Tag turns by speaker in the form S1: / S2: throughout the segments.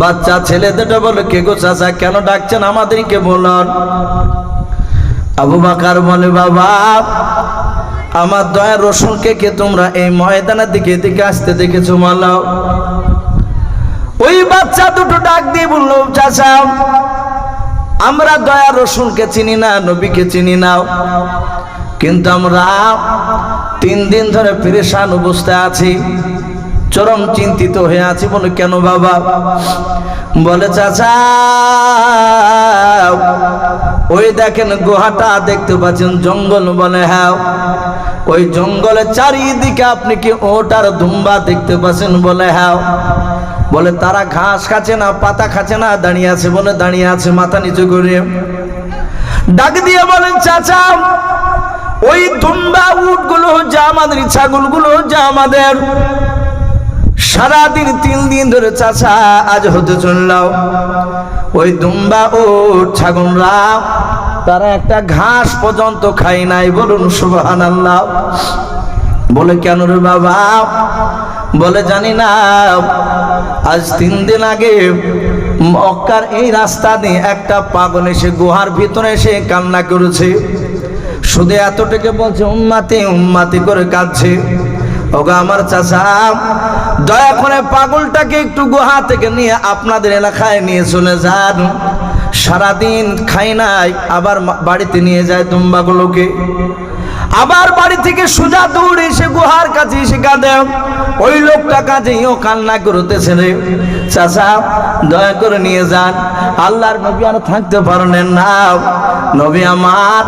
S1: বাচ্চা ছেলে দুটো বলে কে গো চাচা, কেন ডাকছেন আমাদেরকে বলুন? আবু বাকার বলে, বাবা, আমার দয়া রসুনকে কে তোমরা এই ময়দানের দিকে দিকে আসতে দেখেছ মালাও ওই বাচ্চা দুটো ডাক দিয়ে বলল, চাচা, আমরা দয়া রসুনকে চিনি না, নবীকে চিনি না। কিন্তু আমরা তিন দিন ধরে পরেশান অবস্থায় আছি। চরম চিন্তিত হয়ে আছি বলে, কেন বাবা? বলে, চাচা, ওই দেখেন গুহাটা দেখতে পাচ্ছেন জঙ্গল বলে হ্যাঁ। ওই জঙ্গলের চারিদিকে আপনি কি ওটার ধুম্বা দেখতে পাচ্ছেন বলে হ্যাঁ। বলে, তারা ঘাস খাচ্ছে না, পাতা খাচ্ছে না, দাঁড়িয়ে আছে বলে, দাঁড়িয়ে আছে মাথা নিচু করে। ডাক দিয়ে বলেন চাচা, ওই দুম্বা উটগুলো যা আমাদের, ছাগলগুলো যা আমাদের। সারাদিন তিন দিন ধরে চাচা, আজ হতে চললাম। ওই দুম্বা ও ছাগলরা, তারা একটা ঘাস পর্যন্ত খাই নাই, বলুন সুবাহান আল্লাহ বলে, কেন রে বাবা? বলে, জানি না। আজ তিন দিন আগে মক্কার এই রাস্তা দিয়ে একটা পাগল এসে গুহার ভিতরে এসে কান্না করেছে। শুধু এতটুকু বলছে, উম্মাতে উম্মাতে করে কাঁদছে। আমার চাচা, দয়া করে পাগলটাকে একটু গুহা থেকে নিয়ে আপনাদের এলাকায় নিয়ে চলে যান। সারাদিন খাই নাই, আবার বাড়িতে নিয়ে যায় তুম্বাগুলোকে আবার বাড়ি থেকে সোজা দৌড়ে এসে গুহার কাছে এসে কাঁদে। ওই লোকটা কাজেও কান্না করতেছে রে। চাচা, দয়া করে নিয়ে যান। আল্লাহর নবী আর থাকতে পারলেন না। নবী আমার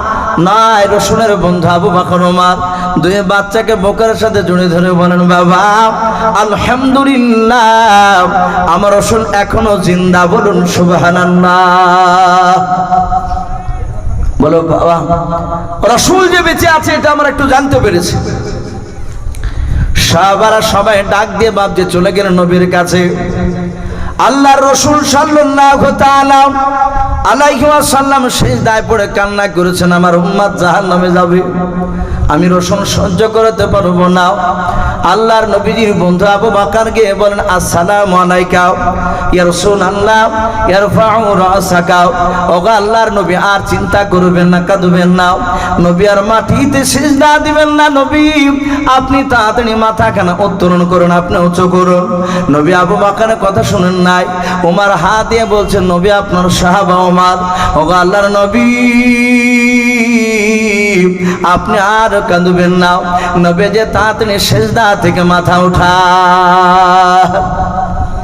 S1: নাই রসুনের বন্ধু আবু বাকর ওমার দুই বাচ্চাকে বোকার সাথে জুড়ে ধরে বলেন, বাবা, আলহামদুলিল্লাহ, আমার রসুন এখনও জিন্দা, বলুন সুবহানাল্লাহ। বলো, বাবা রসুল যে বেঁচে আছে, এটা আমরা একটু জানতে পেরেছি। সাহাবারা সবাই ডাক দিয়ে বাপ যে চলে গেলেন নবীর কাছে। আল্লাহর রসুল সাল্লাম শেষ দায় পড়ে কান্না করেছেন, আমার উম্মাদ জাহান নামে যাবে। আমি রসুন সহ্য করতে পারব না। আল্লাহর নবীজির বন্ধু আবু বাকার গিয়ে বলেন, আসসালাম আলাইকা। ইয়া রাসূলুল্লাহ, ইয়ারফাউ রাসাকা ওগো নবী, আর চিন্তা করবেন না না। নবী আর মাটিতে দিবেন না, নবী। আপনি করুন, আপনি উঁচু করুন। নবী কথা শুনেন নাই। হাত দিয়ে বলছেন, নবী, আপনার ওমার আল্লাহর নবী, আপনি আর কাঁদবেন না। নবী যে তাড়াতাড়ি সেজদা থেকে মাথা উঠা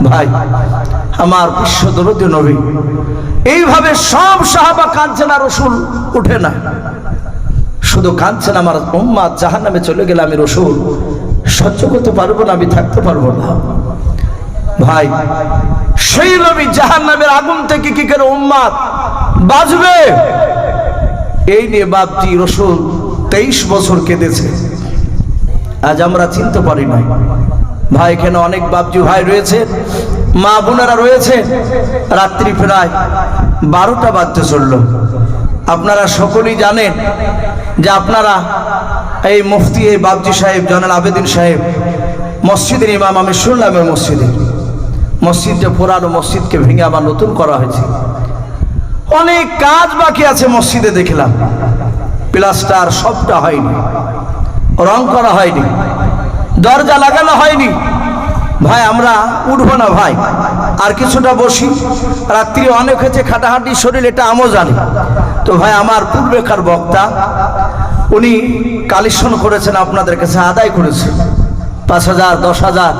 S1: ভাই আমার বিশ্ব দরদি নবী। এইভাবে সব সাহাবা কাঁদছে না রসুল উঠে না। শুধু কাঁদছেন আমার উম্মা জাহান নামে চলে গেলে আমি রসুল। সহ্য করতে পারব না, আমি থাকতে পারব না। ভাই, সেই নবী জাহান নামের আগুন থেকে কি করে উম্মাদ বাজবে এই নিয়ে বাপটি রসুল তেইশ বছর কেঁদেছে। আজ আমরা চিনতে পারি না ভাই, এখানে অনেক বাপজি ভাই রয়েছে। মা বোনেরা রয়েছে, রাত্রি প্রায় বারোটা বাজতে চলল। আপনারা সকলেই জানেন যে আপনারা এই মুফতি, এই বাবজি সাহেব জনাল আবেদিন সাহেব, মসজিদের ইমাম, আমি শুনলাম এই মসজিদে। মসজিদটা পুরানো মসজিদকে ভেঙে আবার নতুন করা হয়েছে। অনেক কাজ বাকি আছে মসজিদে দেখলাম। প্লাস্টার সবটা হয়নি, রং করা হয়নি, দরজা লাগানো হয়নি ভাই, আমরা উঠবো না ভাই। আর কিছুটা বসি। রাত্রি অনেক হয়েছে খাটাহাটি শরীর, এটা আমও জানি। তো ভাই, আমার পূর্বেকার বক্তা, উনি কালেকশন করেছেন আপনাদের কাছে, আদায় করেছেন পাঁচ হাজার, দশ হাজার,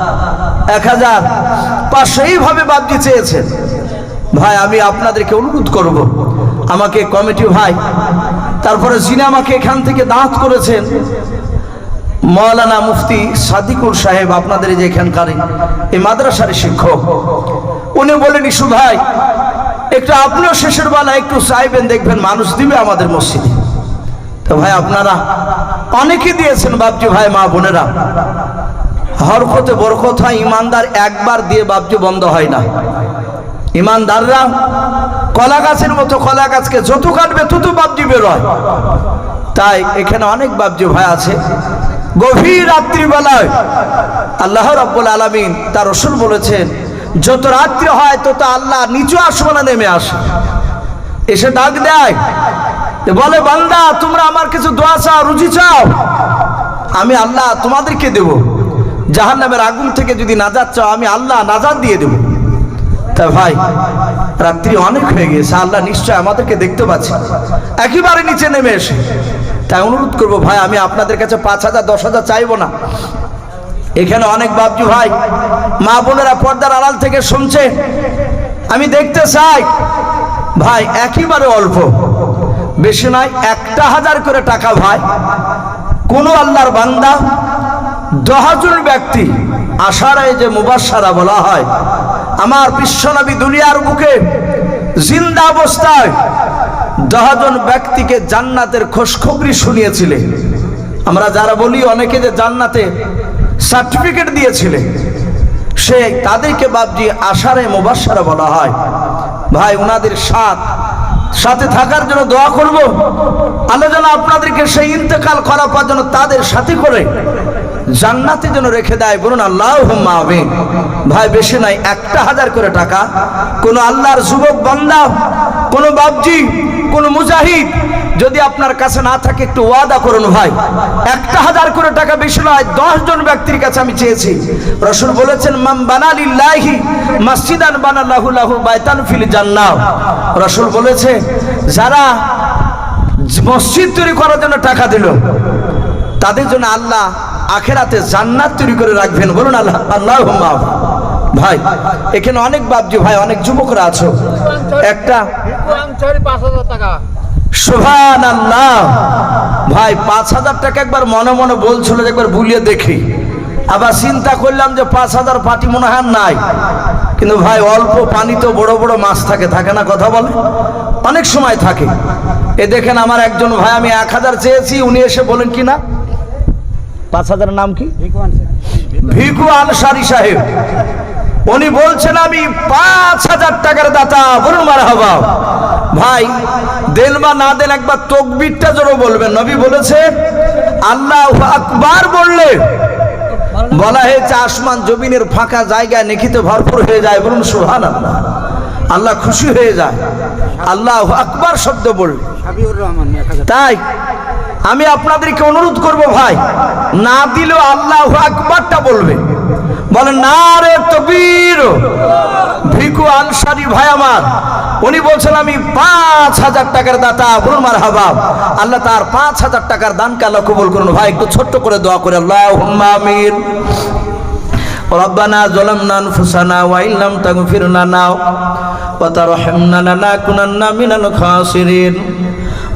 S1: এক হাজার, পাঁচশো, এইভাবে বাদ চেয়েছেন। ভাই, আমি আপনাদেরকে অনুরোধ করব, আমাকে কমিটি ভাই, তারপরে যিনি আমাকে এখান থেকে দাঁত করেছেন মৌলানা মুফতি সাদিকুল সাহেব আপনাদের যে এখানকার এই মাদ্রাসার শিক্ষক, উনি বলেন, ইসু ভাই, একটু আপনিও শেষের বেলা একটু চাইবেন, দেখবেন মানুষ দিবে আমাদের মসজিদে। তো ভাই, আপনারা অনেকে দিয়েছেন, বাপজি ভাই, মা বোনেরা। হরকতে বরকত হয়, ইমানদার একবার দিয়ে বাপজি বন্ধ হয় না। ইমানদাররা কলা গাছের মতো কলা গাছকে যত কাটবে, তত বাপজি বেরোয় তাই এখানে অনেক বাপজি ভাই আছে। গভীর রাত্রিবেলায় আল্লাহ রব্বুল আলমিন তার রসুল বলেছেন, যত রাত্রি হয় তত আল্লাহ নিচু আসমানে নেমে আসে। এসে ডাক দেয় বলে, বান্দা, তোমরা আমার কিছু দোয়া চাও, রুজি চাও? আমি আল্লাহ তোমাদেরকে দেব। জাহান নামের আগুন থেকে যদি নাজাদ চাও, আমি আল্লাহ নাজাদ দিয়ে দেব। তা ভাই, রাত্রি অনেক হয়ে গেছে আল্লাহ নিশ্চয় আমাদেরকে দেখতে পাচ্ছে। একেবারে নিচে নেমে এসে। তাই অনুরোধ করব, ভাই, আমি আপনাদের কাছে পাঁচ হাজার, দশ হাজার চাইব না। এখানে অনেক বাপজি ভাই, মা বোনেরা পর্দার আড়াল থেকে শুনছে। আমি দেখতে চাই, ভাই, একেবারে অল্প। বেশি নয়, একটা হাজার করে টাকা, ভাই। কোন আল্লাহর বান্দা দহজন ব্যক্তি, আশারায় যে মুবাসারা বলা হয়, আমার বিশ্বনবী দুনিয়ার বুকে জিন্দা অবস্থায় দহজন ব্যক্তিকে জান্নাতের খোঁজখবরি শুনিয়েছিলেন আমরা যারা বলি, অনেকে যে জান্নাতে সার্টিফিকেট দিয়েছিলেন সে তাদেরকে বাবজি আশারে মুবাসারা বলা হয়। ভাই ওনাদের সাথ, সাথে থাকার জন্য দোয়া করব। আল্লাহ যেন আপনাদেরকে সেই ইন্তেকাল করার পর যেন তাদের সাথে করে জান্নাতে যেন রেখে দেয়। বলুন আল্লাহ আমিন। ভাই, বেশি নাই একটা হাজার করে টাকা। কোন আল্লাহর যুবক, বান্দা, কোন বাবজি কোন মুজাহিদ যদি আপনার কাছে না থাকে, একটু ওয়াদা করুন ভাই। একটা হাজার করে টাকা বেশি নয়, দশ জন ব্যক্তির কাছে আমি চেয়েছি। রসুল বলেছেন মাম বানালিল্লাহি মসজিদান বানাল্লাহু লাহু বাইতান ফিল জান্নাহ। রসুল বলেছে যারা মসজিদ তৈরি করার জন্য টাকা দিল, তাদের জন্য আল্লাহ আখেরাতে জান্নাত তৈরি করে রাখবেন। বলুন আল্লাহ আল্লাহ ভাই, এখানে অনেক বাবজি ভাই, অনেক যুবকরা আছো। একটা
S2: পাঁচ হাজার টাকা।
S1: সুভান আল্লাহ ভাই পাঁচ হাজার টাকা একবার মনে মনে বলছিল যে একবার বুলিয়ে দেখি। আবার চিন্তা করলাম যে পাঁচ হাজার পাটি মনে হয় নাই। কিন্তু ভাই অল্প পানি তো বড় বড় মাছ থাকে থাকে না কথা বলে? অনেক সময় থাকে। এ দেখেন আমার একজন ভাই আমি এক হাজার চেয়েছি উনি এসে বলেন কি না? পাঁচ হাজার নাম কি? ভিকু আনসারি সাহেব। উনি বলছেন আমি পাঁচ হাজার টাকার দাতা বলুন মারা হবা ভাই দেন বা না দেন একবার তকবিরটা জোরো বলবেন। নবী বলেছে আল্লাহ আকবার বললে বলা হয়েছে আসমান জমিনের ফাঁকা জায়গায় নেখিতে ভরপুর হয়ে যায়। বলুন সুহান আল্লাহ আল্লাহ খুশি হয়ে যায়। আল্লাহ আকবার শব্দ বললে। তাই আমি আপনাদেরকে অনুরোধ করব ভাই না দিলেও আল্লাহ আকবারটা বলবে। বলে না রে তবির ভিকু আনসারি ভাই আমার উনি বলছেন আমি পাঁচ হাজার টাকার দাতা বলুন মার হাবাব আল্লাহ তার পাঁচ হাজার টাকার দানকে আল্লাহ কবুল করুন ভাই একটু ছোট্ট করে দোয়া করে আল্লাহ আমিন ربنا ظلمنا انفسنا وان لم تغفر لنا وترحمنا لنكونن من الخاسرين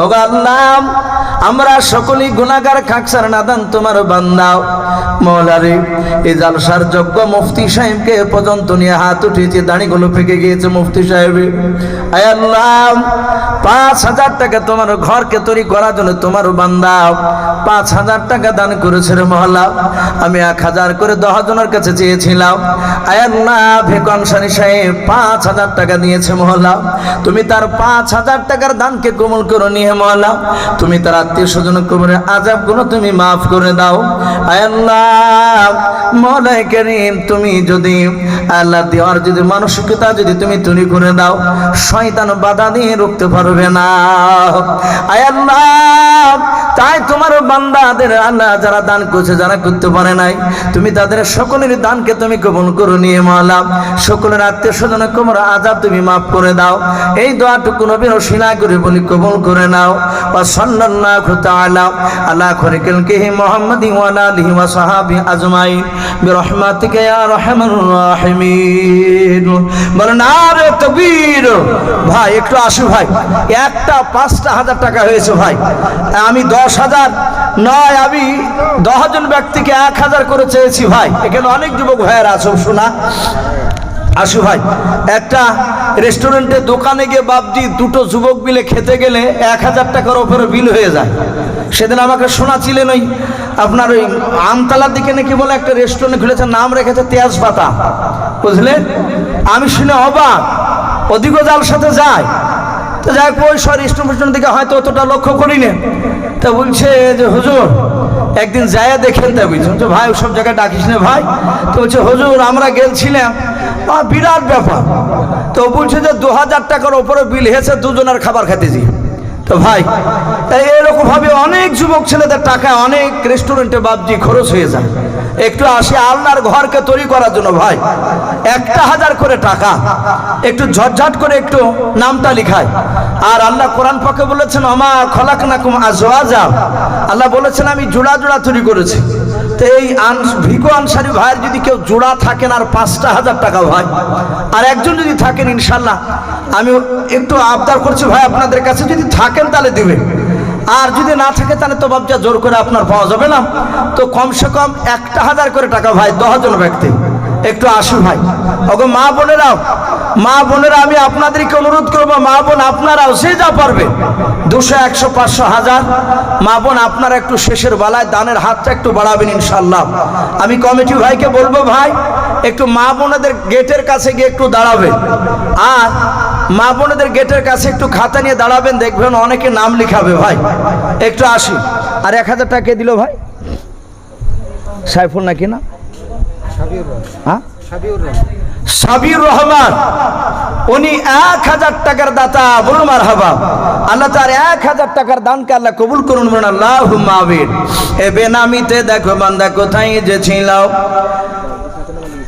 S1: ও আল্লাহ, আমরা সকলেই গুণাগার খাকসার নাদান তোমার বান্দাও মৌলারে, এই জালসার যোগ্য মুফতি সাহেবকে পর্যন্ত নিয়ে হাত উঠিয়েছে, দাড়িগুলো ফেঁকে গিয়েছে মুফতি সাহেবের আয় আল্লাহ, পাঁচ হাজার টাকা তোমার ঘরকে তৈরি করার জন্য তোমার বান্দা। পাঁচ হাজার টাকা দান করেছে রে মহল্লা, আমি এক হাজার করে দশ জনের কাছে চেয়েছিলাম। আয় আল্লাহ ভেকনসারি সাহেব, পাঁচ হাজার টাকা দিয়েছে মহল্লা। তুমি তার পাঁচ হাজার টাকার দানকে কোমল করো নিয়ে তুমি তার আত্মীয় স্বজন কবরের আজাবগুলো তুমি মাফ করে দাও। আল্লাহ তুমি যদি আল্লাহ দেওয়ার যদি মানসিকতা যদি তুমি তৈরি করে দাও, শয়তান বাধা দিয়ে রুখতে পারবে না। আয় আল্লাহ তাই তোমার বান্দাদের আল্লাহ যারা দান করছে, যারা করতে পারে নাই, তুমি তাদের সকলের দানকে তুমি কবল করো নিয়ে মালা সকলের আত্মীয় স্বজন কোমর আজাব তুমি মাফ করে দাও। এই দোয়াটুকু নবীর শিলা করে বলি কবল করে নাও। বা সাল্লাল্লাহু তাআলা আলা খরিকাল কিহি মুহাম্মাদি ওয়া আলা আলিহি ওয়া সাহাবি আজমাইন। বিরহমাতিকা ইয়া আরহামার রাহিমিন। বলেন, আরে তকবীর! ভাই, একটু আসু ভাই। একটা পাঁচটা হাজার টাকা হয়েছে ভাই। আমি দশ হাজার। নয়, আমি দশজন ব্যক্তিকে এক হাজার করে চেয়েছি, ভাই। এখানে অনেক যুবক ভাইয়েরা আছো, শোনা। আসু, ভাই। একটা রেস্টুরেন্টে দোকানে গিয়ে বাপজি দুটো যুবক মিলে খেতে গেলে এক হাজার টাকার ওপরে বিল হয়ে যায়। সেদিন আমাকে শোনাছিলেন ওই আপনার ওই আমতলার দিকে নাকি বলে একটা রেস্টুরেন্ট খুলেছে, নাম রেখেছে তেয়াজ পাতা বুঝলেন? আমি শুনে অবাক। অধিক জাল সাথে যায়। তো যাই হোক ওই সব রেস্টুরেন্টের দিকে হয়তো অতটা লক্ষ্য করি না তা বলছে যে, হুজুর, একদিন যায়া দেখেন তা বুঝছেন তো ভাই সব জায়গায় ডাকিস না ভাই। তো বলছে, হুজুর, আমরা গেলছিলাম। বিরাট ব্যাপার। তো বলছে যে দু হাজার টাকার ওপরে বিল হয়েছে দুজনের খাবার খেতেছি তো ভাই তাই এরকম ভাবে অনেক যুবক ছেলেদের টাকা অনেক রেস্টুরেন্টে বাবজি খরচ হয়ে যায়। একটু আসে আল্লাহর ঘরকে তৈরি করার জন্য ভাই। একটা হাজার করে টাকা। একটু ঝটঝট করে একটু নামটা লিখায় আর আল্লাহ কোরআন পাকে বলেছেন আমা খলাক নাকুম আজওয়াজা। আল্লাহ বলেছেন, আমি জোড়া জোড়া তৈরি করেছি। তো এই ভিকো আনসারি ভাইয়ের যদি কেউ জোড়া থাকেন আর পাঁচটা হাজার টাকা ভাই, আর একজন যদি থাকেন ইনশাল্লাহ, আমি একটু আবদার করছি ভাই, আপনাদের কাছে যদি থাকেন তাহলে দিবেন। আর যদি না থাকে, তাহলে তো বাবজা জোর করে আপনার পাওয়া যাবে না। তো কমসে কম একটা হাজার করে টাকা ভাই, দশজন ব্যক্তি। একটু আসুন ভাই। ওগো মা বোনেরাও, মা বোনেরা, আমি আপনাদেরকে অনুরোধ করব, মা বোন আপনারাও সে যা পারবে। দুশো, একশো, পাঁচশো, হাজার। মা বোন আপনারা একটু শেষের বেলায় দানের হাতটা একটু বাড়াবেন ইনশাল্লাহ আমি কমিটি ভাইকে বলব ভাই, একটু মা বোনেদের গেটের কাছে গিয়ে একটু দাঁড়াবে। আর মা বোনেদের গেটের কাছে একটু খাতা নিয়ে দাঁড়াবেন, দেখবেন অনেকে নাম লিখাবে, ভাই। একটু আসি। আর এক হাজার টাকা দিল, ভাই? সাইফুল নাকি না? হ্যাঁ? সাবির রহমান। উনি এক হাজার টাকার দাতা, বলুন মার হাবা আল্লাহ তার এক হাজার টাকার দানকে আল্লাহ কবুল করুন, বলুন আল্লাহ মাবির এ বেনামিতে দেখো বান্দা কোথায় যে ছিলাও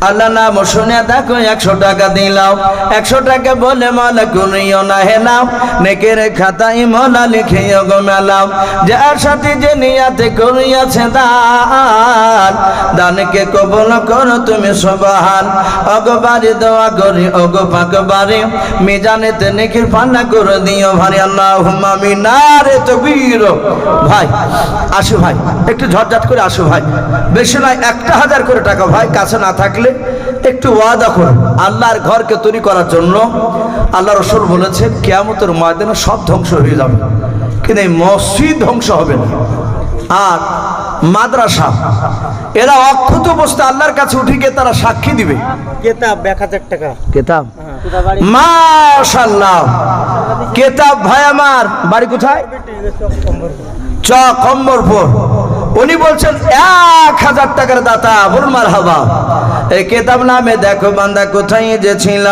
S1: আল্লাহ নাম শুনে দেখো একশো টাকা দিলাও একশো টাকা বলে মালা কুনিও না হেলাও নেকের খাতায় মলা লিখে গো মেলাও যার সাথে যে নিয়াতে করিয়াছে দান। দানকে কবল করো তুমি সবাহান। অগবারে দোয়া করি, অগ পাক বারে মিজানেতে নেকির পান্না করে দিও ভারি। আল্লাহ মিনারে তো বীর ভাই, আসু ভাই, একটু ঝটঝট করে আসু ভাই। বেশি নয়, একটা হাজার করে টাকা ভাই, কাছে না থাকলে একটু ওয়াদা করুন। আল্লাহর ঘরকে তৈরি করার জন্য আল্লাহ রসুল বলেছেন কেয়ামতের ময়দানে সব ধ্বংস হয়ে যাবে। কিন্তু এই মসজিদ ধ্বংস হবে না। আর মাদ্রাসা এরা অক্ষত বসতে আল্লাহর কাছে উঠে গিয়ে তারা সাক্ষী দিবে।
S2: কেতাব এক হাজার টাকা।
S1: কেতাব? মাশাল্লাহ কেতাব ভাই আমার বাড়ি কোথায়? চ কম্বরপুর উনি বলছেন, এক হাজার টাকার দাতা, বলুন মার হাবা এই কেতাব নামে দেখো বান্দা কোথায় যে ছিল।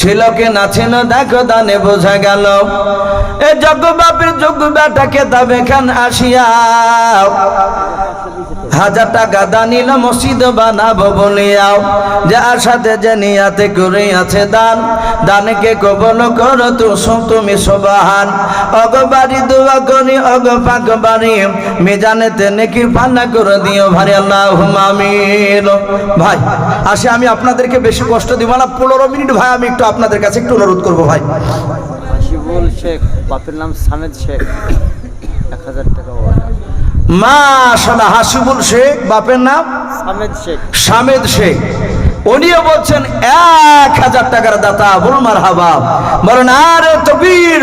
S1: ছিল কে না ছিল, দেখো দানে বোঝা গেল। এ যজ্ঞ বাপের যজ্ঞ বেটা কেতাব এখান আসিয়া হাজার টাকা দানিল মসজিদ বানাবো বলিয়াও যার সাথে যে নিয়াতে করে আছে দান। দানকে কবল করো তো তুমি সবাহান। অগ বাড়ি দোয়া করি, অগ পাক বাড়ি। মেজানেতে নেকি পান্না করে দিও ভাই আল্লাহ ভাই, আসে, আমি আপনাদেরকে বেশি কষ্ট দিব না। পনেরো মিনিট ভাই, আমি একটু আপনাদের কাছে একটু অনুরোধ করব ভাই।
S3: শেখ, বাপের নাম সামেদ শেখ। এক হাজার।
S1: মাশাল্লাহ হাসিবুল শেখ বাপের নাম?
S3: সামেদ শেখ।
S1: উনিও বলছেন এক হাজার টাকার দাতা বলুন মার হাবা বলেন আরে তবির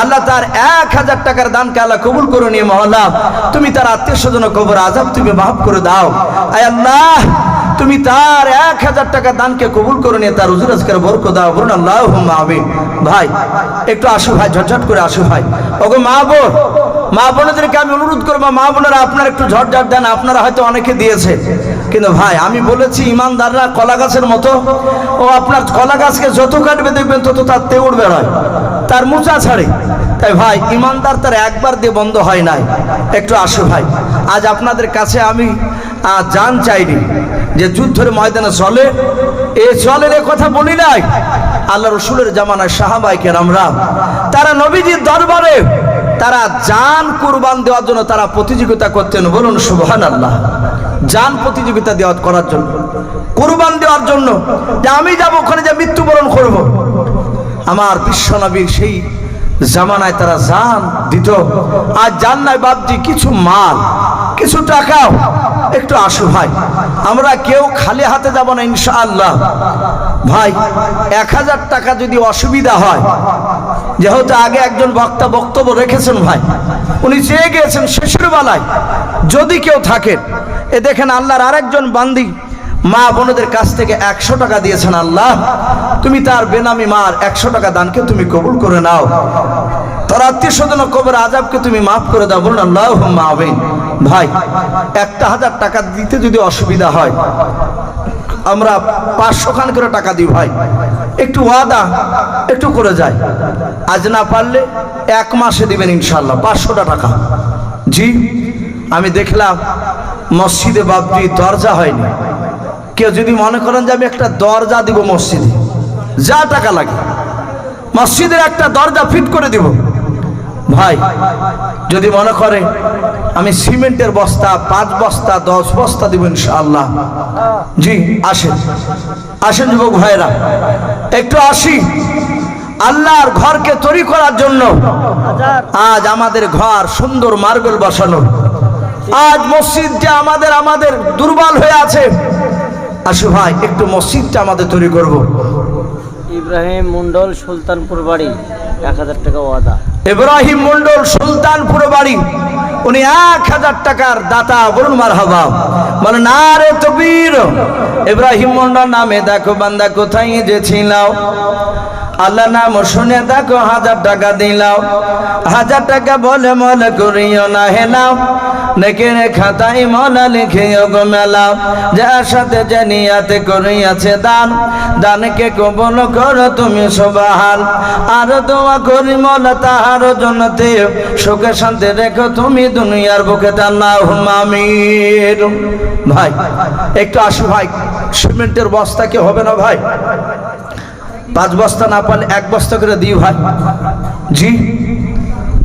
S1: আল্লাহ তার এক হাজার টাকার দানকে আল্লাহ কবুল করে নিয়ে মহল্লা তুমি তার আত্মীয় স্বজন কবর আজাব তুমি মাফ করে দাও। আয় আল্লাহ তুমি তার এক হাজার টাকা দানকে কবুল করে নিয়ে তার উজুর আজকের বরক দাও। বলুন আল্লাহ আমিন। ভাই একটু আসো ভাই ঝটঝট করে আসো ভাই। ওগো মা বোন মা বোনদেরকে আমি অনুরোধ করব, মা বোনেরা আপনারা একটু ঝটঝট দেন, আপনারা হয়তো অনেকে দিয়েছে। কিন্তু ভাই, আমি বলেছি, ইমানদাররা কলা গাছের মতো, ও আপনার কলা গাছকে যত কাটবে দেখবেন তত তার তেউড় বেরোয়, তার মোচা ছাড়ে। তাই ভাই, ইমানদার তার একবার দিয়ে বন্ধ হয় নাই। একটু আসো ভাই, আজ আপনাদের কাছে আমি জান চাইনি যে যুদ্ধের ময়দানে চলে। এ চলের এ কথা বলি নাই। আল্লাহ রসুলের জামানায় সাহাবাইকের আমরা তারা নবীজির দরবারে তারা জান কুরবান দেওয়ার জন্য তারা প্রতিযোগিতা করতেন। বলুন সুবহান আল্লাহ জান প্রতিযোগিতা দেওয়া করার জন্য। কুরবান দেওয়ার জন্য যে আমি যাব, ওখানে যে মৃত্যুবরণ করব। আমার বিশ্বনবী সেই জামানায় তারা জান দিত। আর জান নাই বাবজি কিছু মাল, কিছু টাকাও একটু আসু ভাই। আমরা কেউ খালি হাতে যাব না, ইনশাআল্লাহ। ভাই, এক হাজার টাকা যদি অসুবিধা হয় যেহেতু আগে একজন বক্তা বক্তব্য রেখেছেন ভাই, উনি চেয়ে গিয়েছেন শেষের বেলায়, যদি কেউ থাকেন এ দেখেন আল্লাহর আরেকজন বান্দি মা বোনদের কাছ থেকে একশো টাকা দিয়েছেন, আল্লাহ, তুমি তার বেনামি মার একশো টাকা দানকে তুমি কবুল করে নাও। তার আত্মীয় স্বজন কবর আজাবকে তুমি মাফ করে দাও, বলুন আল্লাহ আমিন। ভাই, একটা হাজার টাকা দিতে যদি অসুবিধা হয়, আমরা পাঁচশো খান করে টাকা দিই ভাই। একটু ওয়াদা, একটু করে যাই। আজ না পারলে এক মাসে দিবেন ইনশাল্লাহ পাঁচশোটা টাকা। জি, আমি দেখলাম মসজিদে বাপটি দরজা হয়নি। কেউ যদি মনে করেন যে আমি একটা দরজা দিব মসজিদে, যা টাকা লাগে, মসজিদের একটা দরজা ফিট করে দিব। ভাই, যদি মনে করে আমি সিমেন্টের বস্তা, পাঁচ বস্তা, দশ বস্তা দিব ইনশাআল্লাহ। জি, আসেন। আসেন যুবক ভাইরা একটু আসি। আল্লাহর ঘরকে তৈরি করার জন্য আজ আমাদের ঘর সুন্দর মার্বেল বসানো। আজ মসজিদটা আমাদের আমাদের দুর্বল হয়ে আছে। আসু ভাই একটু মসজিদটা আমাদের তৈরি করব।
S3: ইব্রাহিম মন্ডল সুলতানপুর বাড়ি এক হাজার টাকা ওয়াদা।
S1: ইব্রাহিম মন্ডল সুলতানপুর বাড়ি উনি এক হাজার টাকার দাতা বলুন মার হবা বলে না রে তবির ইব্রাহিম মন্ডল নামে দেখো বান্দা কোথায় যে ছিলাও আল্লাহ নাম শুনে দেখো, হাজার টাকা দিলাও হাজার টাকা বলে মনে করিও না হেলাও নেকের খাতায় মলা লিখে গো মেলাও যার সাথে যে নিয়াতে করিয়াছে দান, দানকে কবল করো তুমি সবাহাল আর দোয়া করি মলা তাহার জন্যতে, সুখে শান্তি রেখো তুমি দুনিয়ার বুকে তাল্লাহ মামির ভাই, একটু আসি ভাই, সিমেন্টের বস্তা কি হবে না ভাই? পাঁচ বস্তা না পারলে এক বস্তা করে দিই ভাই। জি।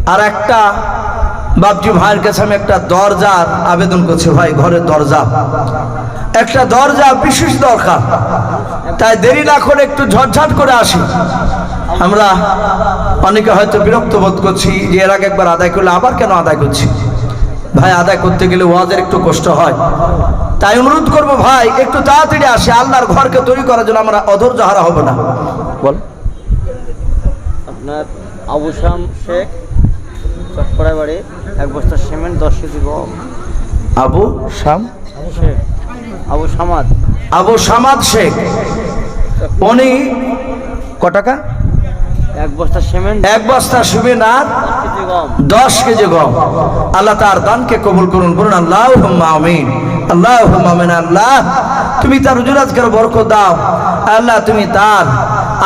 S1: আর একটা বাবজি ভাইয়ের কাছে আমি একটা দরজার আবেদন করছি ভাই, ঘরের দরজা। একটা দরজা বিশেষ দরকার। তাই দেরি না করে একটু ঝটঝট করে আসি। আমরা অনেকে হয়তো বিরক্ত বোধ করছি যে এর আগে একবার আদায় করলে আবার কেন আদায় করছি? ভাই, আদায় করতে গেলে ওয়াজের একটু কষ্ট হয়। তাই অনুরোধ করব ভাই, একটু তাড়াতাড়ি আসে, আল্লাহর ঘরকে তৈরি করার জন্য আমরা অধৈর্য হারা হব না। বল।
S3: আপনার আবু শাম শেখ চটপড়ায় বাড়ি এক বস্তা সিমেন্ট দশ কেজি গম।
S1: আবু শাম?
S3: শেখ। আবু সামাদ।
S1: আবু সামাদ শেখ। উনি ক টাকা?
S3: এক বস্তা সিমেন্ট
S1: এক বস্তা
S3: কেজি গম।
S1: দশ কেজি গম। আল্লাহ তার দানকে কবুল করুন বলুন আল্লাহ আমিন আল্লাহ আমিন আল্লাহ তুমি তার উজুরাজকার বরকত দাও আল্লাহ তুমি তার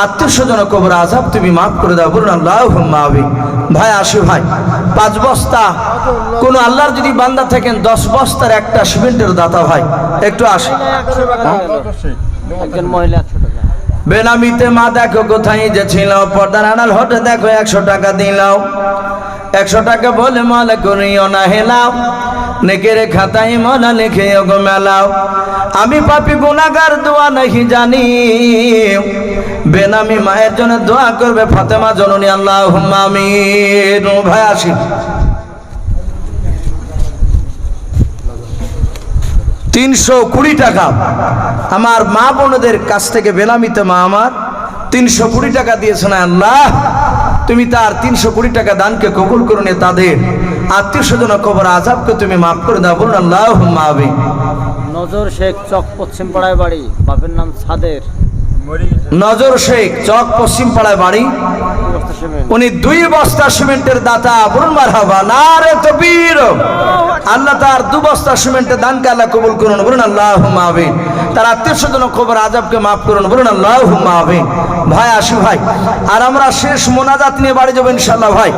S1: আত্মীয় স্বজন কবর আজাব তুমি মাফ করে দাও বলুন আল্লাহ আমিন। ভাই আসি ভাই পাঁচ বস্তা কোন আল্লাহর যদি বান্দা থাকেন দশ বস্তার একটা সিমেন্টের দাতা ভাই একটু আসি।
S3: একজন মহিলা
S1: বেনামিতে মা দেখো কোথায় যে ছিল পর্দার আড়াল হটে দেখো একশো টাকা দিলাও। একশো টাকা বলে মলে করিও না হেলাও। নেকের খাতায় মলা লিখে গো মেলাও। আমি পাপি গুনাগার দোয়া নাহি জানি। বেনামি মায়ের জন্য দোয়া করবে ফাতেমা জননী আল্লাহ আমিন। ভাই, আসি। তিনশো কুড়ি টাকা। আমার মা বোনদের কাছ থেকে বেনামিতে মা আমার। তিনশো কুড়ি টাকা দিয়েছেন আল্লাহ। তুমি তার তিনশো কুড়ি টাকা দানকে কবুল করে নিয়ে তাদের। আত্মীয় স্বজন কবর আজাবকে তুমি মাফ করে দাও, বলুন আল্লাহ
S3: নজর শেখ চক পশ্চিম পাড়ায় বাড়ি। বাপের নাম সাদের।
S1: নজর শেখ, চক পশ্চিম পাড়ায় বাড়ি। উনি দুই বস্তা সিমেন্টের দাতা, বলুন মার হাবা না রে তো বীর আল্লাহ তার দু বস্তা সিমেন্টের দানকে আল্লাহ কবুল করুন, বলুন আল্লাহ মাহবিন তার আত্মীয় স্বজন খবর আজাবকে মাফ করুন, বলুন আল্লাহ মাহবিন ভাই, আসি ভাই। আর আমরা শেষ মোনাজাত নিয়ে বাড়ি যাব ইনশাল্লাহ ভাই।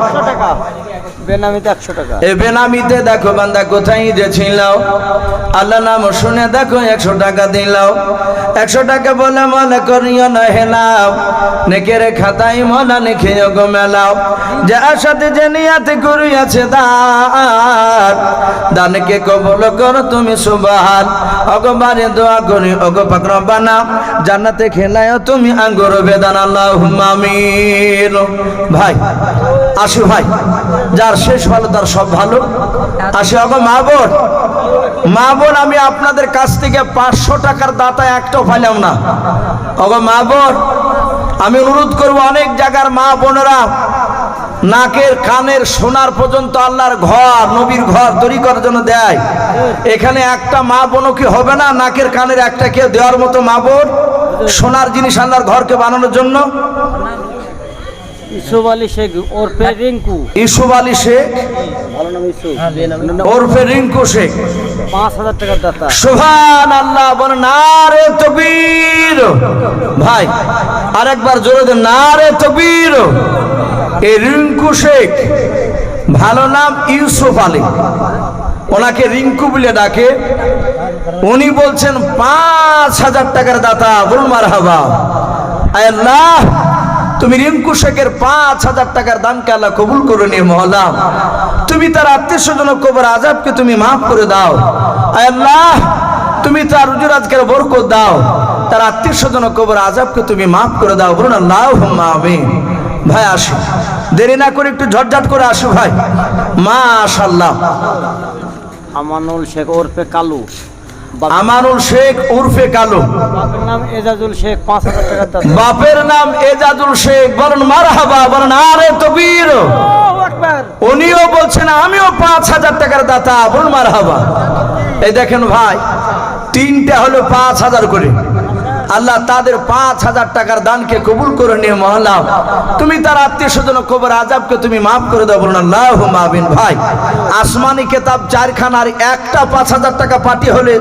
S1: দেখো বান্দা যে নাম দেখো একশো টাকা দিলাও একশো টাকা বলে মনে মনে মেলাও। সাথে যে নিয়াতে কবল করো তুমি সুবাহান। অগবারে দোয়া করি, অগ জান্নাতে খেলায় তুমি আঙ্গুর বেদান ভাই আসি ভাই, যার শেষ ভালো তার সব ভালো। আসি, অগো মা বোন। মা বোন, আমি আপনাদের কাছ থেকে পাঁচশো টাকার দাতা একটাও পাইলাম না। অগো মা বোন, আমি অনুরোধ করব অনেক জায়গার মা বোনেরা নাকের, কানের, সোনার পর্যন্ত আল্লাহর ঘর, নবীর ঘর তৈরি করার জন্য দেয়। এখানে একটা মা বোনও কি হবে না? নাকের, কানের একটা কেউ দেওয়ার মতো মা বোন? সোনার জিনিস আল্লাহর ঘরকে বানানোর জন্য?
S3: ইসুফ আলী শেখ ওরফে রিঙ্কু।
S1: ইসুফ আলী শেখ
S3: ভালো নাম ইসুফ।
S1: ওরফে রিঙ্কু শেখ।
S3: পাঁচ হাজার টাকার দাতা।
S1: আল্লাহ বলে নারে তকবীর। ভাই আরেকবার জোরে দেন নারে তকবীর। এই রিঙ্কু শেখ ভালো নাম ইউসুফ আলী। ওনাকে রিঙ্কু বলে ডাকে। উনি বলছেন পাঁচ হাজার টাকার দাতা বলুন মার হাবা আল্লাহ তুমি রিঙ্কু শেখের পাঁচ হাজার টাকার দানকে আল্লাহ কবুল করে নিয়ে মহলা। তুমি তার আত্মীয় স্বজন কবর আজাবকে তুমি মাফ করে দাও। আল্লাহ, তুমি তার রুজুরাজকের বরকত দাও। তার আত্মীয় স্বজন কবর আজাবকে তুমি মাফ করে দাও। বলুন আল্লাহ আমিন। ভাই, আসো। দেরি না করে একটু ঝটঝট করে আসো ভাই। মাশাল্লাহ
S3: আমানুল শেখ ওরফে কালু।
S1: আমানুল শেখ উর্ফে কালো।
S3: বাপের নাম এজাজুল শেখ পাঁচ হাজার টাকা দাতা
S1: বাপের নাম এজাজুল শেখ বলেন মারহাবা বলেন আরে তবির উনিও বলছেন আমিও পাঁচ হাজার টাকার দাতা বলুন মারহাবা। এই দেখেন ভাই তিনটা হলো পাঁচ হাজার করে। আল্লাহ তাদের পাঁচ হাজার টাকার দানকে কবুল করে নিয়ে মহল্লা তুমি তার আত্মীয় স্বজন কবর আজাবকে তুমি মাফ করে দাও বলুন আল্লাহ মাবিন ভাই। আসমানি কেতাব চারখানা আর একটা পাঁচ হাজার টাকা পাটি হলে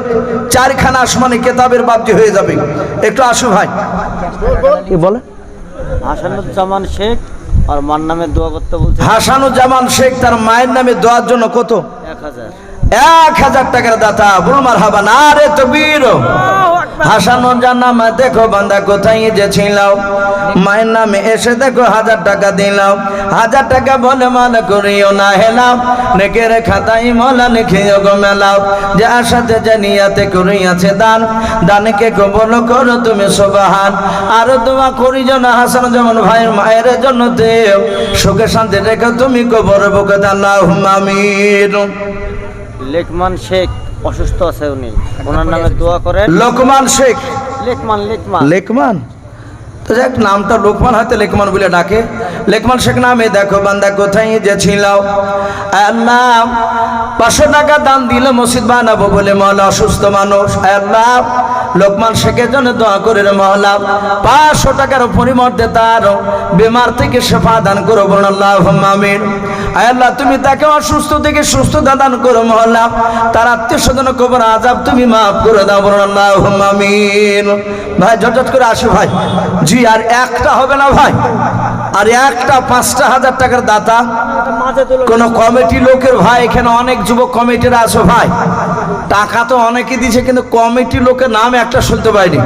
S1: চারখানা আসমানি কেতাবের বাবজি হয়ে যাবে। একটু আসো ভাই। কি বলে?
S3: হাসানুজ্জামান শেখ আর মার নামে দোয়া করতে বলছে।
S1: হাসানুজ্জামান শেখ তার মায়ের নামে দেওয়ার জন্য কত?
S3: এক হাজার।
S1: এক হাজার টাকার দাতা বুলমার হাবা না রে তো বীর হাসানুজ্জান নামে দেখো বান্দা কোথায় যে ছিলাম। মায়ের নামে এসে দেখো হাজার টাকা দিলাম। হাজার টাকা বলে মান করিও না হেলাম। নেকের খাতাই মলা লিখিও গো মেলাও। যে আশাতে জানিয়াতে করিয়াছে দান। দানকে কবল করো তুমি সোবাহান। আর দোয়া করি যেন হাসান যেমন ভাইয়ের মায়ের জন্য দেও সুখে শান্তি রেখে তুমি কবর বুকে আল্লাহ আমিন।
S3: লেকমান শেখ। অসুস্থ আছে উনি। ওনার নামে দোয়া করেন।
S1: লোকমান শেখ।
S3: লেকমান লেকমান।
S1: লেকমান? তো যাক নামটা লোকমান হয়তো লেকমান বলে ডাকে। লেকমান শেখ নামে, দেখো বান্দা, কোথায় যে ছিল আল্লাহ, পাঁচশো টাকা দান দিলে মসজিদ বানাবো বলে মহলা অসুস্থ মানুষ। আল্লাহ, লোকমান শেখের জন্য দোয়া করে মহলা। পাঁচশো টাকার পরিমর্তে তার বেমার থেকে শেফা দান করো বলুন আল্লাহ আমিন। আল্লাহ, তুমি তাকে অসুস্থ থেকে সুস্থ দান করো মহল্লা তার আত্মীয় স্বজন কবর আজাব তুমি মাফ করে দাও বলুন আল্লাহ আমিন। ভাই, ঝটঝট করে আসো ভাই। জি আর একটা হবে না ভাই। আর একটা পাঁচটা হাজার টাকার দাতা। কোন কমিটি লোকের ভাই, এখানে অনেক যুবক কমিটিরা আছো ভাই। টাকা তো অনেকে দিছে কিন্তু কমিটি লোকের নাম একটা শুনতে পাইনি।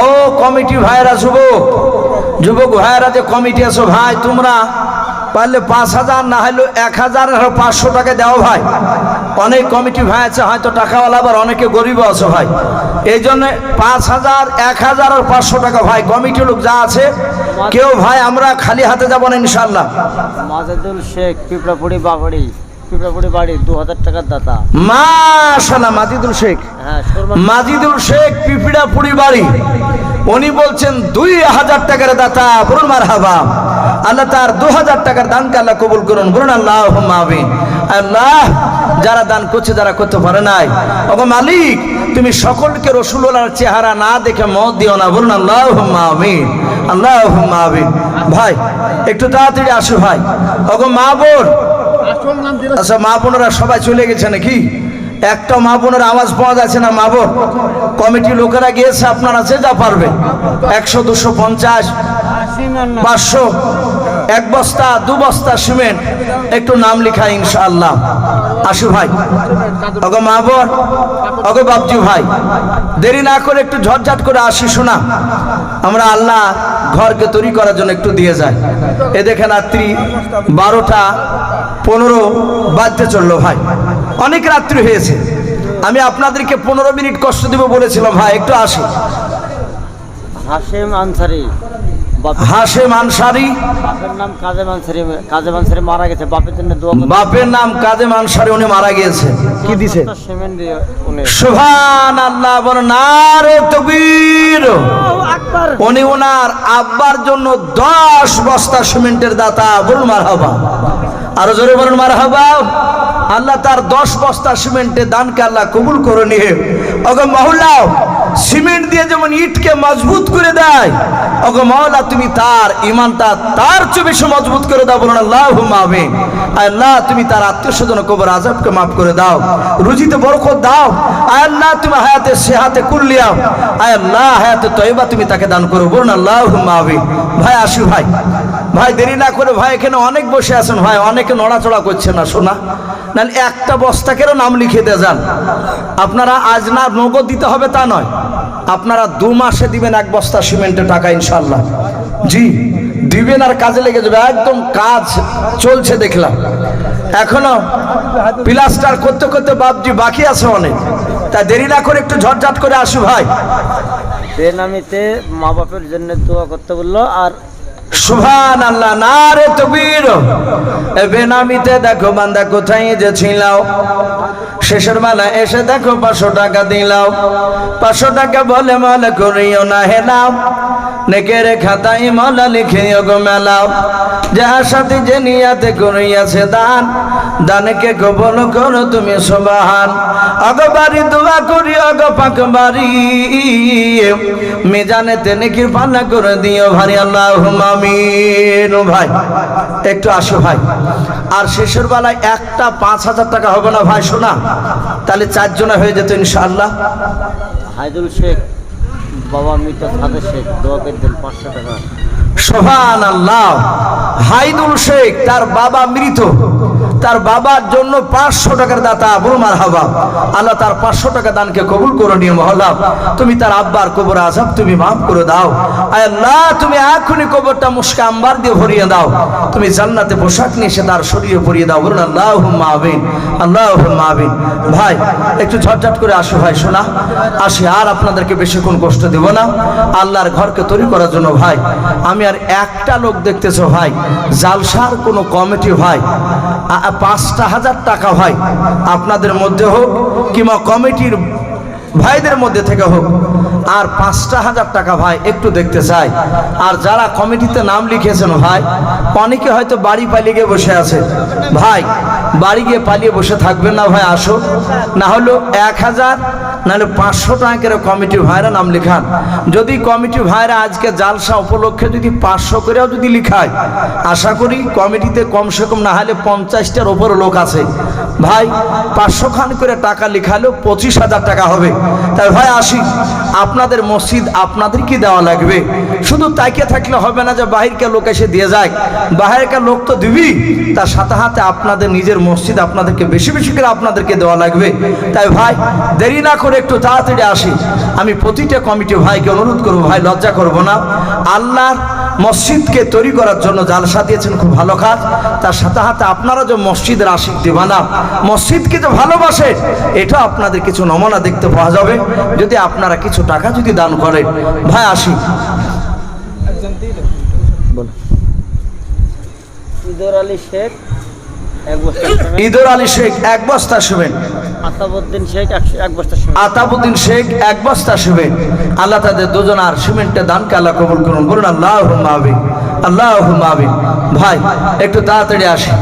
S1: ও কমিটি ভাইয়েরা, যুবক। যুবক ভাইয়েরা যে কমিটি আছো ভাই, তোমরা পারলে পাঁচ হাজার, না হলে এক হাজার পাঁচশো টাকা দাও ভাই। অনেক কমিটি ভাই আছে, হয়তো টাকাওয়ালা আবার অনেকে গরিব আছে ভাই। এই জন্য পাঁচ হাজার এক হাজার আর পাঁচশো টাকা ভাই কমিটি লোক যা আছে কেউ ভাই আমরা খালি হাতে যাব না ইনশাল্লাহ
S3: মাজাদুল শেখ পিঁপড়াপুরি বাবাড়ি বাড়ি দু হাজার টাকার দাতা।
S1: মাশাল্লাহ মাজিদুল শেখ।
S3: হ্যাঁ
S1: মাজিদুল শেখ বাড়ি। উনি বলছেন দুই হাজার টাকার দাতা বলুন মার হাবা আল্লাহ তার দু হাজার টাকার দানকে আল্লাহ কবুল করুন বলুন আল্লাহ আমিন। আল্লাহ যারা দান করছে যারা করতে পারে নাই। ওগো মালিক তুমি সকলকে রসুল্লাহর চেহারা না দেখে মত দিও না। বলুন আল্লাহ আমিন আল্লাহ আমিন। ভাই, একটু তাড়াতাড়ি আসো ভাই। ওগো মা বোন। আচ্ছা মা বোনেরা সবাই চলে গেছে নাকি? একটা মা বোনের আওয়াজ পাওয়া যাচ্ছে না, মা বোন। কমিটি লোকেরা গিয়েছে, আপনারা যে যা পারবে। একশো, দুশো, পঞ্চাশ, পাঁচশো। এক বস্তা, দু বস্তা সিমেন্ট, একটু নাম লিখা ইনশাআল্লাহ। আসু ভাই মা বোন, ওগো বাবজি ভাই, দেরি না করে একটু ঝটঝট করে আসি, শোনা। আমরা আল্লাহ ঘরকে তৈরি করার জন্য একটু দিয়ে যাই। এ দেখেন রাত্রি বারোটা পনেরো বাজতে চলল ভাই। অনেক রাত্রি হয়েছে। আমি আপনাদেরকে পনেরো মিনিট কষ্ট দিব বলেছিলাম, ভাই, একটু আসি।
S3: হাসেম আনসারি।
S1: আনসারি
S3: বাপের নাম মারা গেছে। বাপের জন্য দোয়া
S1: বাপের নাম কাদেম আনসারি উনি মারা গিয়েছে। কি দিছে?
S3: বস্তা সিমেন্ট দিয়ে উনি।
S1: সুভান আল্লাহ বলেন নারে তকবীর। উনি ওনার আব্বার জন্য দশ বস্তা সিমেন্টের দাতা। বলুন মার হাবা আরও জোরে বলুন মার হাবা আল্লাহ তার দশ বস্তা সিমেন্টের দানকে আল্লাহ কবুল করে নিয়ে। অগ মহল্লাও সিমেন্ট দিয়ে যেমন ইটকে মজবুত করে দেয় অগ মহল্লা তুমি তার ইমানটা তার চেয়ে বেশি মজবুত করে দাও, বলুন আল্লাহ মাবে আল্লাহ, তুমি তার আত্মীয় স্বজন কবর আজবকে মাফ করে দাও, রুজিতে বরকত দাও। আয় আল্লাহ, তুমি হায়াতে সেহাতে কুল্লিয়াও আয় আল্লাহ, হায়াতে তয়বা তুমি তাকে দান করো, বলুন আল্লাহ মাবে ভাই, আসি ভাই। ভাই, দেরি না করে ভাই, এখানে অনেক বসে আছেন, ভাই, অনেকে নড়াচড়া করছে না। শোনা নাহলে একটা বস্তাকেরও নাম লিখে দিয়ে যান। আপনারা আজ না নগদ দিতে হবে তা নয়। আপনারা দু মাসে দিবেন এক বস্তা সিমেন্টের টাকা ইনশাল্লাহ জি, দিবেন আর কাজে লেগে যাবে। একদম কাজ চলছে দেখলাম। এখনও প্লাস্টার করতে করতে বাপজি বাকি আছে অনেক। তা দেরি না করে একটু ঝটঝট করে আসু ভাই।
S3: বেনামিতে মা বাপের জন্য দোয়া করতে বলল, আর
S1: সুভান আল্লাহ না রে তবির বেনামিতে দেখো বান্দা কোথায় যে ছিলাও শেষের বেলা এসে দেখো পাঁচশো টাকা দিলাও। পাঁচশো টাকা বলে মলে করিও না হেলাও নেকের খাতায় মলা লিখিও গো মেলাও। যাহার সাথে যে নিয়াতে করিয়াছে দান দানকে কবল করো তুমি সবাহান। অগ বাড়ি দোয়া করি অগ পাক বাড়ি। মেজানে তেনে কি পাল্লা করে দিও ভারি আল্লাহ ভাই একটু আসো ভাই। আর শেষের বেলায় একটা পাঁচ হাজার টাকা হবে না ভাই শোনা। তাহলে চারজনে হয়ে যেত ইনশাআল্লাহ।
S3: হায়দুল শেখ বাবা মৃত সাদে শেখ দোয়া পাঁচশো টাকা।
S1: সোহান আল্লাহ হাইদুল শেখ তার বাবা মৃত। তার বাবার জন্য পাঁচশো টাকার দাতা বুরমার হাবা আল্লাহ তার পাঁচশো টাকা দানকে কবুল করে নিয়ে মহল্লা তুমি তার আব্বার কবর আজাব তুমি মাফ করে দাও। আল্লাহ, তুমি এখনই কবরটা মুস্কা আম্বার দিয়ে ভরিয়ে দাও। তুমি জান্নাতে পোশাক নিয়ে এসে তার শরীরে পরিয়ে দাও। বলুন আল্লাহ মাহবিন আল্লাহ মাহবিন ভাই, একটু ঝটঝট করে আসো ভাই, শোনা। আসি, আর আপনাদেরকে বেশিক্ষণ কষ্ট দেব না। আল্লাহর ঘরকে তৈরি করার জন্য ভাই, আমি আর একটা লোক দেখতেছো ভাই, জালসার কোনো কমিটি ভাই। পাঁচটা হাজার টাকা ভাই আপনাদের মধ্যে হোক কিংবা কমিটির ভাইদের মধ্যে থেকে হোক, আর পাঁচটা হাজার টাকা ভাই একটু দেখতে চাই। আর যারা কমিটিতে নাম লিখেছেন ভাই, অনেকে হয়তো বাড়ি পালিয়ে গিয়ে বসে আছে। ভাই, বাড়ি গিয়ে পালিয়ে বসে থাকবেন না ভাই আসো না হলো এক হাজার নাহলে পাঁচশো টাকা করে কমিটি ভাইরা নাম লিখান। যদি কমিটি ভাইরা আজকে জালসা উপলক্ষে যদি পাঁচশো করেও যদি লিখায়, আশা করি কমিটিতে কমসে কম না হলে পঞ্চাশটার ওপর লোক আছে। ভাই, পাঁচশো খান করে টাকা লিখালেও পঁচিশ হাজার টাকা হবে। তাই ভাই আসি আপনাদের মসজিদ আপনাদেরকে দেওয়া লাগবে। শুধু তাইকে থাকলে হবে না যে বাহিরকে লোক এসে দিয়ে যায়। বাহিরকার লোক তো দিবি, তার সাথে হাতে আপনাদের নিজের মসজিদ আপনাদেরকে বেশি বেশি করে আপনাদেরকে দেওয়া লাগবে। তাই ভাই, দেরি না করে একটু তাড়াতাড়ি আসি। আমি প্রতিটা কমিটি ভাইকে অনুরোধ করব, ভাই লজ্জা করব না। আল্লাহর মসজিদকে তৈরি করার জন্য জালসা দিয়েছেন খুব ভালো কাজ। তার সাথে হাতে আপনারা যে মসজিদ আশিক দিবানা মসজিদকে যে ভালোবাসে এটা আপনাদের কিছু নমুনা দেখতে পাওয়া যাবে। যদি আপনারা কিছু টাকা যদি দান করেন ভাই আসি।
S3: ইদর আলী শেখ
S1: ঈদর আলী শেখ এক বস্তা শুভেন।
S3: আতাবুদ্দিন শেখ একশো এক বস্তা
S1: আতাবুদ্দিন শেখ এক বস্তা শুবেন আল্লাহ তাদের দুজনার সিমেন্টে দানকে আল্লাহ কবুল করুন। বলুন আল্লাহ মাহবিন আল্লাহ মাহবিন ভাই একটু তাড়াতাড়ি আসি